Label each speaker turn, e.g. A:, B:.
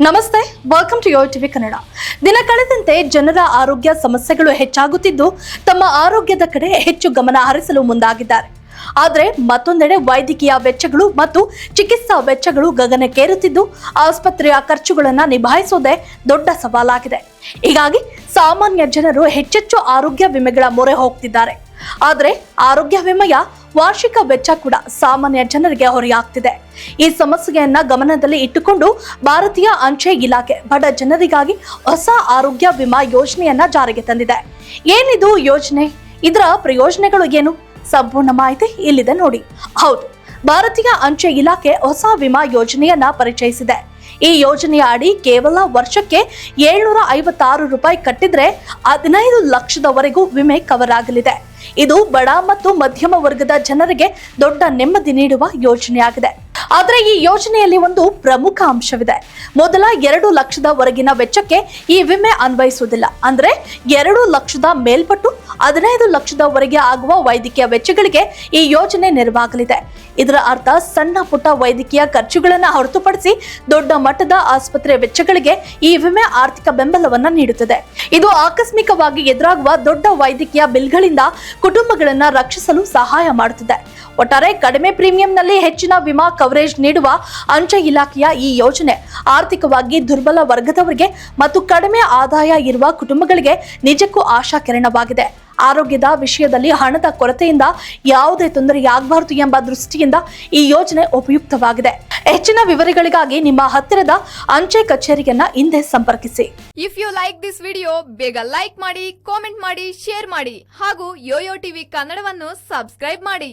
A: ನಮಸ್ತೆ welcome to your TV Kannada. ದಿನ ಕಳೆದಂತೆ ಜನರ ಆರೋಗ್ಯ ಸಮಸ್ಯೆಗಳು ಹೆಚ್ಚಾಗುತ್ತಿದ್ದು, ತಮ್ಮ ಆರೋಗ್ಯದ ಕಡೆ ಹೆಚ್ಚು ಗಮನ ಹರಿಸಲು ಮುಂದಾಗಿದ್ದಾರೆ. ಆದರೆ ಮತ್ತೊಂದೆಡೆ ವೈದ್ಯಕೀಯ ವೆಚ್ಚಗಳು ಮತ್ತು ಚಿಕಿತ್ಸಾ ವೆಚ್ಚಗಳು ಗಗನಕ್ಕೇರುತ್ತಿದ್ದು ಆಸ್ಪತ್ರೆಯ ಖರ್ಚುಗಳನ್ನು ನಿಭಾಯಿಸುವುದೇ ದೊಡ್ಡ ಸವಾಲಾಗಿದೆ. ಹೀಗಾಗಿ ಸಾಮಾನ್ಯ ಜನರು ಹೆಚ್ಚೆಚ್ಚು ಆರೋಗ್ಯ ವಿಮೆಗಳ ಮೊರೆ ಹೋಗ್ತಿದ್ದಾರೆ. ಆದರೆ ಆರೋಗ್ಯ ವಿಮೆಯ ವಾರ್ಷಿಕ ವೆಚ್ಚ ಕೂಡ ಸಾಮಾನ್ಯ ಜನರಿಗೆ ಹೊರೆಯಾಗ್ತಿದೆ. ಈ ಸಮಸ್ಯೆಯನ್ನ ಗಮನದಲ್ಲಿ ಇಟ್ಟುಕೊಂಡು ಭಾರತೀಯ ಅಂಚೆ ಇಲಾಖೆ ಬಡ ಜನರಿಗಾಗಿ ಹೊಸ ಆರೋಗ್ಯ ವಿಮಾ ಯೋಜನೆಯನ್ನ ಜಾರಿಗೆ ತಂದಿದೆ. ಏನಿದು ಯೋಜನೆ? ಇದರ ಪ್ರಯೋಜನಗಳು ಏನು? ಸಂಪೂರ್ಣ ಮಾಹಿತಿ ಇಲ್ಲಿದೆ ನೋಡಿ. ಹೌದು, ಭಾರತೀಯ ಅಂಚೆ ಇಲಾಖೆ ಹೊಸ ವಿಮಾ ಯೋಜನೆಯನ್ನ ಪರಿಚಯಿಸಿದೆ. ಈ ಯೋಜನೆಯ ಅಡಿ ಕೇವಲ ವರ್ಷಕ್ಕೆ ಏಳ್ನೂರ ಐವತ್ತಾರು ರೂಪಾಯಿ ಕಟ್ಟಿದ್ರೆ ಹದಿನೈದು ಲಕ್ಷದವರೆಗೂ ವಿಮೆ ಕವರ್ ಆಗಲಿದೆ. ಇದು ಬಡ ಮತ್ತು ಮಧ್ಯಮ ವರ್ಗದ ಜನರಿಗೆ ದೊಡ್ಡ ನೆಮ್ಮದಿ ನೀಡುವ ಯೋಜನೆಯಾಗಿದೆ. ಆದರೆ ಈ ಯೋಜನೆಯಲ್ಲಿ ಒಂದು ಪ್ರಮುಖ ಅಂಶವಿದೆ. ಮೊದಲ ಎರಡು ಲಕ್ಷದವರೆಗಿನ ವೆಚ್ಚಕ್ಕೆ ಈ ವಿಮೆ ಅನ್ವಯಿಸುವುದಿಲ್ಲ. ಅಂದ್ರೆ ಎರಡು ಲಕ್ಷದ ಮೇಲ್ಪಟ್ಟು ಹದಿನೈದು ಲಕ್ಷದವರೆಗೆ ಆಗುವ ವೈದ್ಯಕೀಯ ವೆಚ್ಚಗಳಿಗೆ ಈ ಯೋಜನೆ ನೆರವಾಗಲಿದೆ. ಇದರ ಅರ್ಥ ಸಣ್ಣ ಪುಟ್ಟ ವೈದ್ಯಕೀಯ ಖರ್ಚುಗಳನ್ನು ಹೊರತುಪಡಿಸಿ ದೊಡ್ಡ ಮಟ್ಟದ ಆಸ್ಪತ್ರೆ ವೆಚ್ಚಗಳಿಗೆ ಈ ವಿಮೆ ಆರ್ಥಿಕ ಬೆಂಬಲವನ್ನು ನೀಡುತ್ತದೆ. ಇದು ಆಕಸ್ಮಿಕವಾಗಿ ಎದುರಾಗುವ ದೊಡ್ಡ ವೈದ್ಯಕೀಯ ಬಿಲ್ಗಳಿಂದ ಕುಟುಂಬಗಳನ್ನು ರಕ್ಷಿಸಲು ಸಹಾಯ ಮಾಡುತ್ತದೆ. ಒಟ್ಟಾರೆ ಕಡಿಮೆ ಪ್ರೀಮಿಯಂನಲ್ಲಿ ಹೆಚ್ಚಿನ ವಿಮಾ ಕವರೇಜ್ ನೀಡುವ ಅಂಚೆ ಇಲಾಖೆಯ ಈ ಯೋಜನೆ ಆರ್ಥಿಕವಾಗಿ ದುರ್ಬಲ ವರ್ಗದವರಿಗೆ ಮತ್ತು ಕಡಿಮೆ ಆದಾಯ ಇರುವ ಕುಟುಂಬಗಳಿಗೆ ನಿಜಕ್ಕೂ ಆಶಾಕಿರಣವಾಗಿದೆ. ಆರೋಗ್ಯದ ವಿಷಯದಲ್ಲಿ ಹಣದ ಕೊರತೆಯಿಂದ ಯಾವುದೇ ತೊಂದರೆಯಾಗಬಾರದು ಎಂಬ ದೃಷ್ಟಿಯಿಂದ ಈ ಯೋಜನೆ ಉಪಯುಕ್ತವಾಗಿದೆ. ಹೆಚ್ಚಿನ ವಿವರಗಳಿಗಾಗಿ ನಿಮ್ಮ ಹತ್ತಿರದ ಅಂಚೆ ಕಚೇರಿಯನ್ನ ಹಿಂದೆ ಸಂಪರ್ಕಿಸಿ.
B: If you like this video ಬೇಗ ಲೈಕ್ ಮಾಡಿ ಕಾಮೆಂಟ್ ಮಾಡಿ ಶೇರ್ ಮಾಡಿ ಹಾಗೂ ಯೋಯೋ ಟಿವಿ ಕನ್ನಡವನ್ನು ಸಬ್ಸ್ಕ್ರೈಬ್ ಮಾಡಿ.